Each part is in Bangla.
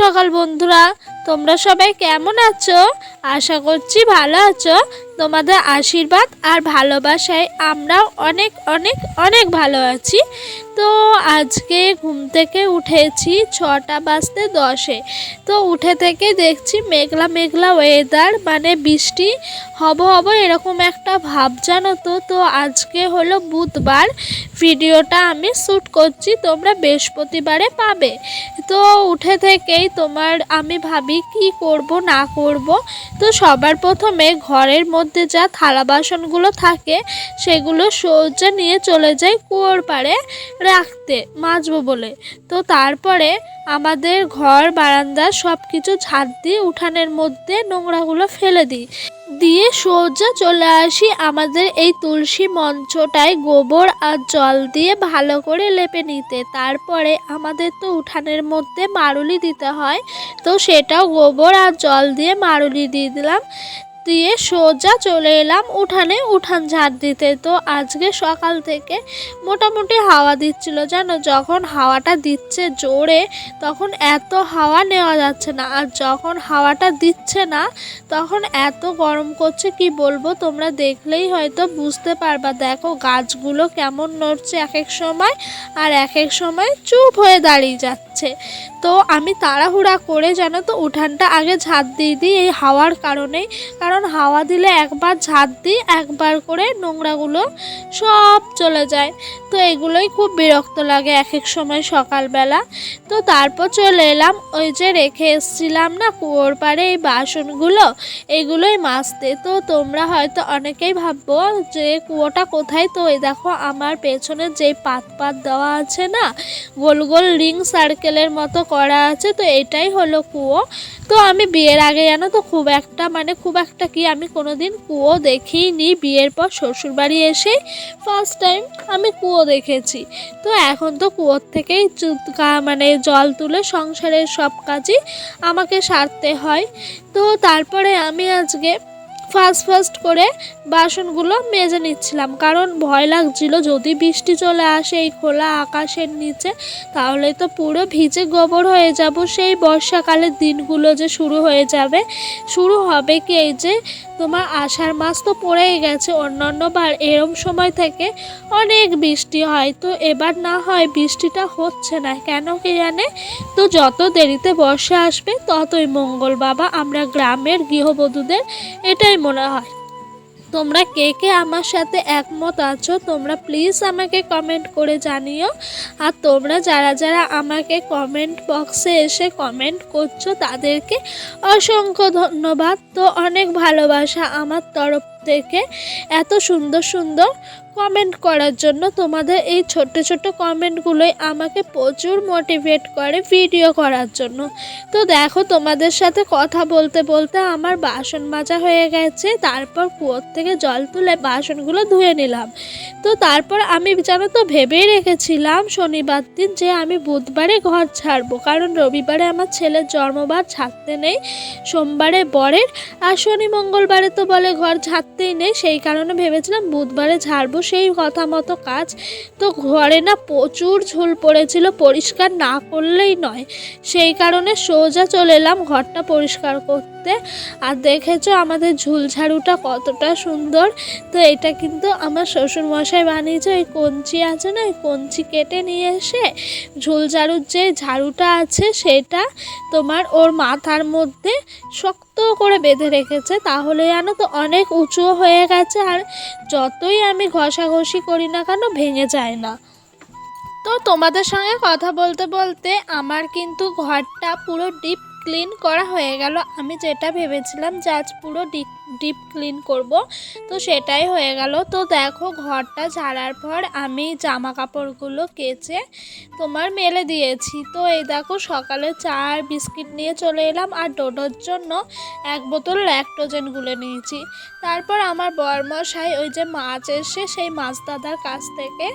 সকাল বন্ধুরা। তোমরা সবাই কেমন আছো? আশা করছি ভালো আছো। তোমাদের আশীর্বাদ আর ভালোবাসায় আমরাও অনেক অনেক অনেক ভালো আছি। তো আজকে ঘুম থেকে উঠেছি ছটা বাজতে দশে। তো উঠে থেকে দেখছি মেঘলা মেঘলা ওয়েদার মানে বৃষ্টি, হব হব এরকম একটা ভাব, জানো তো? তো আজকে হলো বুধবার, ভিডিওটা আমি শ্যুট করছি, তোমরা বৃহস্পতিবারে পাবে। তো উঠে থেকেই তোমার, আমি ভাবি কি করব, না করব। তো সবার প্রথমে ঘরের মধ্যে যা থালা বাসনগুলো থাকে, সেগুলো সোজা নিয়ে চলে যাই কুয়োর পাড়ে। রাখতে, মাজবো বলে। তো তারপরে আমাদের ঘর, বারান্দা সব কিছু ঝাড় দিয়ে উঠানের মধ্যে নোংরাগুলো ফেলে দিই। দিয়ে সোজা চলে আসি আমাদের এই তুলসী মঞ্চটায় গোবর আর জল দিয়ে ভালো করে লেপে নিতে। তারপরে আমাদের তো উঠানের মধ্যে মারুলি দিতে হয়, তো সেটাও গোবর আর জল দিয়ে মারুলি দিয়ে দিলাম। দিয়ে সোজা চলে এলাম উঠানে। উঠান ঝাড় দিতে তো আজকে সকাল থেকে মোটামুটি হাওয়া দিচ্ছিল, জানো? যখন হাওয়াটা দিচ্ছে জোরে, তখন এত হাওয়া নেওয়া যাচ্ছে না। আর যখন হাওয়াটা দিচ্ছে না, তখন এত গরম করছে, কি বলব? তোমরা দেখলেই হয়তো বুঝতে পারবা। দেখো, গাছগুলো কেমন নড়ছে এক এক সময়, আর এক এক সময় চুপ হয়ে দাঁড়িয়ে যাচ্ছে। তো আমি তাড়াহুড়া করে জানো তো উঠানটা আগে ঝাঁট দিয়ে দিই এই হাওয়ার কারণেই। কারণ হাওয়া দিলে একবার ঝাঁট দিই, একবার করে নোংরাগুলো সব চলে যায়। তো এগুলোই খুব বিরক্ত লাগে এক এক সময় সকালবেলা। তো তারপর চলে এলাম ওই যে রেখে এসছিলাম না কুয়োর পাড়ে এই বাসনগুলো, এগুলোই মাজতে। তো তোমরা হয়তো অনেকেই ভাববো যে কুয়োটা কোথায়? তো এই দেখো আমার পেছনে যে পাত পাত দেওয়া আছে না, গোল গোল রিং সার্কেলের মতো করা আছে, তো এটাই হলো কুয়ো। তো আমি বিয়ের আগে জানো তো খুব একটা মানে খুব একটা কি আমি কোনোদিন কুয়ো দেখিনি। বিয়ের পর শ্বশুরবাড়ি এসে ফার্স্ট টাইম আমি কুয়ো দেখেছি। তো এখন তো কুয়োর থেকেই মানে জল তুলে সংসারের সব কাজই আমাকে সারতে হয়। তো তারপরে আমি আজকে ফার্স্ট ফার্স্ট করে বাসনগুলো মেজে নিচ্ছিলাম। কারণ ভয় লাগছিল, যদি বৃষ্টি চলে আসে এই খোলা আকাশের নিচে, তাহলে তো পুরো ভিজে গোবর হয়ে যাব। সেই বর্ষাকালের দিনগুলো যে শুরু হয়ে যাবে, শুরু হবে কি এই যে তোমার আষাঢ় মাস তো পড়েই গেছে। অন্যান্য বার এরম সময় থেকে অনেক বৃষ্টি হয়। তো এবার না হয় বৃষ্টিটা হচ্ছে না, কেন কে জানে? তো যত দেরিতে বর্ষা আসবে, ততই মঙ্গল বাবা। আমরা গ্রামের গৃহবধূদের এটাই মনে হয়। তোমরা কে কে আমার সাথে একমত আছো, তোমরা প্লিজ আমাকে কমেন্ট করে জানিও। আর তোমরা যারা যারা আমাকে কমেন্ট বক্সে এসে কমেন্ট করছ, তাদেরকে অসংখ্য ধন্যবাদ। তো অনেক ভালোবাসা আমার তরফ থেকে। এত সুন্দর সুন্দর কমেন্ট করার জন্য তোমাদের এই ছোট্ট ছোট্ট কমেন্টগুলোই আমাকে প্রচুর মোটিভেট করে ভিডিও করার জন্য। তো দেখো তোমাদের সাথে কথা বলতে বলতে আমার বাসন মাজা হয়ে গেছে, তারপর কুয়োর থেকে জল তুলে বাসনগুলো ধুয়ে নিলাম। তো তারপর আমি জানো তো ভেবেই রেখেছিলাম শনিবার দিন যে আমি বুধবারে ঘর ছাড়বো, কারণ রবিবারে আমার ছেলের জন্মবার, ছাড়তে নেই সোমবারে বরের, আর শনি মঙ্গলবারে তো বলে ঘর ছাড়তেই নেই, সেই কারণে ভেবেছিলাম বুধবারে ঝাড়বো সেই কথা মতো কাজ। তো ঘরে না প্রচুর ঝুল পড়েছিল, পরিষ্কার না করলেই নয়। সেই কারণে সোজা চলে এলাম ঘরটা পরিষ্কার করতে। আর দেখেছ আমাদের ঝুল ঝাড়ুটা কতটা সুন্দর? তো এটা কিন্তু আমার শ্বশুরমশাই বানিয়েছে, ওই কঞ্চি আছে না, ওই কঞ্চি কেটে নিয়ে এসে ঝুল ঝাড়ুর যে ঝাড়ুটা আছে সেটা তোমার ওর মাথার মধ্যে শক্ত করে বেঁধে রেখেছে, তাহলে জানো তো অনেক উঁচু হয়ে গেছে আর যতই আমি ঘষাঘষি করি না কেন ভেঙে যায় না। তো তোমাদের সঙ্গে কথা বলতে বলতে আমার কিন্তু ঘরটা পুরো ডিপ ক্লিন করা হয়ে গেল। আমি যেটা ভেবেছিলাম যে আজ পুরো ডিপ ডিপ ক্লিন করব। তো সেটাই হয়ে গেল। তো দেখো ঘরটা ঝাড়ার পর আমি জামা কাপড়গুলো কেচে তোমার মেলে দিয়েছি। তো এই দেখো সকালে চা আর বিস্কিট নিয়ে চলে এলাম আর ডোডোর জন্য এক বোতল ল্যাক্টোজেন গুলে নিয়েছি। তারপর আমার বরমশাই ওই যে মাছ এসে সেই মাছ দাদার কাছ থেকে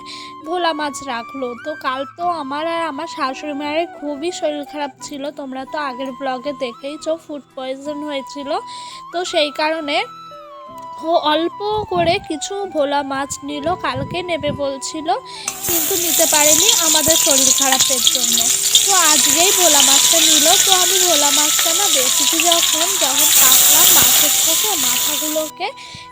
ভোলা মাছ রাখল। তো কাল তো আমার আর আমার শাশুড়ি মায়ের খুবই শরীর খারাপ ছিল। তোমরা তো আগের ব্লগে দেখেইছো ফুড পয়জন হয়েছিল। তো সেই কারণে ও অল্প করে কিছু ভোলা মাছ নিল, কালকে নেবে বলছিল, কিন্তু নিতে পারেনি আমাদের শরীর খারাপের জন্য। তো আজকেই ভোলা মাছটা নিল। তো আমি ভোলা মাছটা না বেশিছি যখন যখন কাটলাম, মাছের থেকে মাথাগুলোকে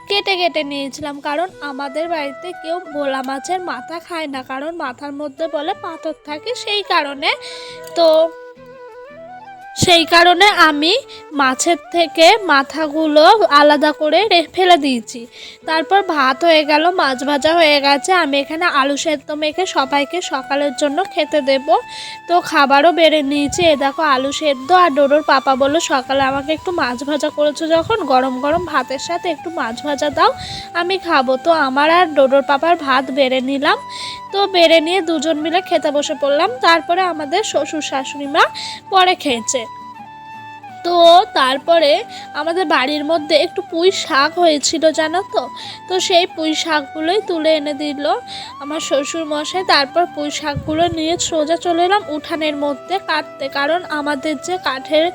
কেটে কেটে নিয়েছিলাম। কারণ আমাদের বাড়িতে কেউ ভোলা মাছের মাথা খায় না। কারণ মাথার মধ্যে বলে পাথর থাকে, সেই কারণে তো সেই কারণে আমি মাছের থেকে মাথাগুলো আলাদা করে ফেলে দিয়েছি। তারপর ভাত হয়ে গেল, মাছ ভাজা হয়ে গেছে। আমি এখানে আলু সেদ্ধ মেখে সবাইকে সকালের জন্য খেতে দেব। তো খাবারও বেড়ে নিয়েছি। এ দেখো, আলু সেদ্ধ আর ডোডোর পাপা বলল, সকালে আমাকে একটু মাছ ভাজা করেছ যখন? গরম গরম ভাতের সাথে একটু মাছ ভাজা দাও, আমি খাব। তো আমার আর ডোডোর পাপার ভাত বেড়ে নিলাম। তো বেড়ে নিয়ে দুজন মিলে খেতে বসে পড়লাম। তারপরে আমাদের শ্বশুর শাশুড়ি মা পরে খেয়েছে। তো তারপরে আমাদের বাড়ির মধ্যে একটু পুঁই শাক হয়েছিল, জানো তো? তো সেই পুঁই শাকগুলোই তুলে এনে দিল আমার শ্বশুর মশাই তারপর পুঁই শাকগুলো নিয়ে সোজা চলে এলাম উঠানের মধ্যে কাটতে। কারণ আমাদের যে কাঠের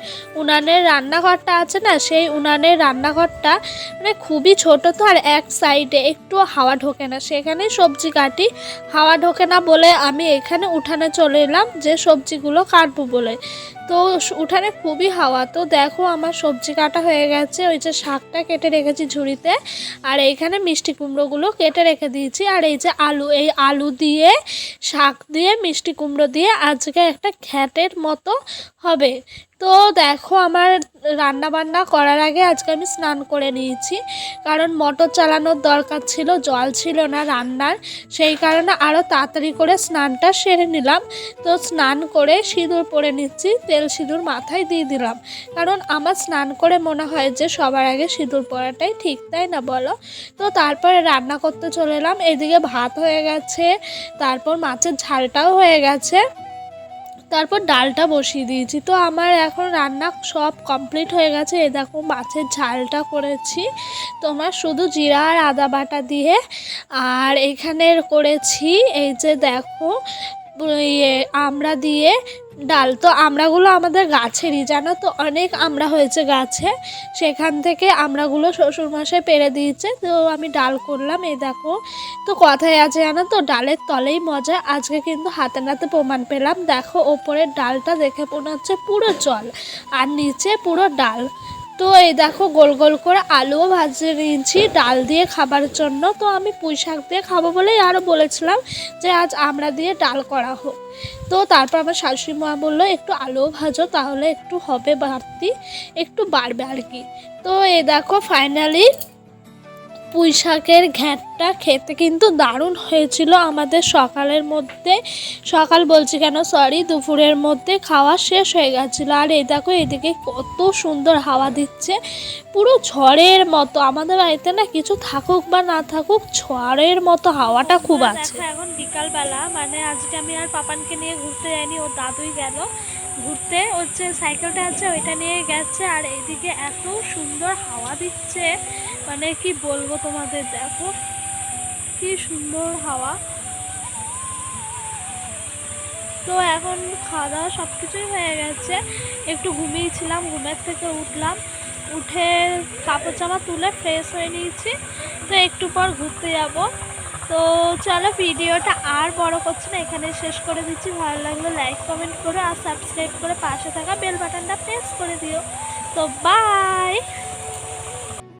উনানের রান্নাঘরটা আছে না, সেই উনানের রান্নাঘরটা মানে খুবই ছোট তো, আর এক সাইডে একটু হাওয়া ঢোকে না। সেখানে সবজি কাটি। হাওয়া ঢোকে না বলে আমি এখানে উঠানে চলে এলাম যে সবজিগুলো কাটবো বলে। তো উঠানে খুবই হাওয়া, তো দেখো আমার সবজি কাটা হয়ে গেছে, ওই যে শাকটা কেটে রেখেছি ঝুড়িতে, আর এইখানে মিষ্টি কুমড়োগুলো কেটে রেখে দিয়েছি, আর এই যে আলু, এই আলু দিয়ে, শাক দিয়ে, মিষ্টি কুমড়ো দিয়ে আজকে একটা খ্যাটের মতো হবে। তো দেখো আমার রান্না বান্না করার আগে আজকে আমি স্নান করে নিয়েছি। কারণ মোটর চালানোর দরকার ছিল, জল ছিল না রান্নার। সেই কারণে আরও তাড়াতাড়ি করে স্নানটা সেরে নিলাম। তো স্নান করে সিঁদুর পরে নিচ্ছি, তেল সিঁদুর মাথায় দিয়ে দিলাম। কারণ আমার স্নান করে মনে হয় যে সবার আগে সিঁদুর পরাটাই ঠিক, তাই না বলো? তো তারপরে রান্না করতে চলে এলাম। এদিকে ভাত হয়ে গেছে, তারপর মাছের ঝালটাও হয়ে গেছে। তারপর ডালটা বসিয়ে দিয়েছি। তো আমার এখন রান্না সব কমপ্লিট হয়ে গেছে। এ দেখো মাছের ঝালটা করেছি। তোমার শুধু জিরা আর আদা বাটা দিয়ে। আর এখানের করেছি এই যে দেখো ইয়ে আমড়া দিয়ে ডাল। তো আমড়াগুলো আমাদের গাছেরই, জানো তো? অনেক আমড়া হয়েছে গাছে। সেখান থেকে আমড়াগুলো শ্বশুরমশাই পেরে দিয়েছে। তো আমি ডাল করলাম, এই দেখো। তো কথায় আছে, জানো তো? ডালের তলেই মজা। আজকে কিন্তু হাতে নাতে প্রমাণ পেলাম। দেখো, ওপরের ডালটা দেখে মনে হচ্ছে পুরো জল। আর নিচে পুরো ডাল। তো এই দেখো গোল গোল করে আলুও ভাজে নিয়েছি, ডাল দিয়ে খাবার জন্য। তো আমি পুঁই শাক দিয়ে খাব বলেই আরও বলেছিলাম যে আজ আমরা দিয়ে ডাল করা হোক। তো তারপর আমার শাশুড়ি মা বলল, একটু আলুও ভাজো তাহলে একটু হবে বাড়তি, একটু বাড়বে আর কি। তো এই দেখো ফাইনালি পুঁই শাকের ঘ্যাঁটটা খেতে কিন্তু দারুণ হয়েছিল আমাদের সকালের মধ্যে। সকাল বলছি কেন? সরি দুপুরের মধ্যে খাওয়া শেষ হয়ে গেছিল। আর এই দেখো এদিকে কত সুন্দর হাওয়া দিচ্ছে। পুরো ঝড়ের মতো। আমাদের বাড়িতে না কিছু থাকুক বা না থাকুক ঝড়ের মতো হাওয়াটা খুব আছে। এখন বিকালবেলা মানে আজকে আমি আর পাপানকে নিয়ে ঘুরতে যাইনি ওর দাদুই গেল। ঘুরতে যে সাইকেলটা আছে ওইটা নিয়ে গেছে। আর এইদিকে এত সুন্দর হাওয়া দিচ্ছে। মানে কি বলব তোমাদের, দেখো কি সুন্দর হাওয়া। তো এখন খাওয়া দাওয়া সব কিছুই হয়ে গেছে। একটু ঘুমিয়েছিলাম, ঘুমের থেকে উঠলাম। উঠে কাপড় জামা তুলে ফ্রেশ হয়ে নিয়েছি। তো একটু পর ঘুরতে যাব। তো চলো ভিডিওটা আর বড় করছি না এখানে শেষ করে দিচ্ছি। ভালো লাগলে লাইক কমেন্ট করো আর সাবস্ক্রাইব করে পাশে থাকা বেল বাটনটা প্রেস করে দিও। তো বাই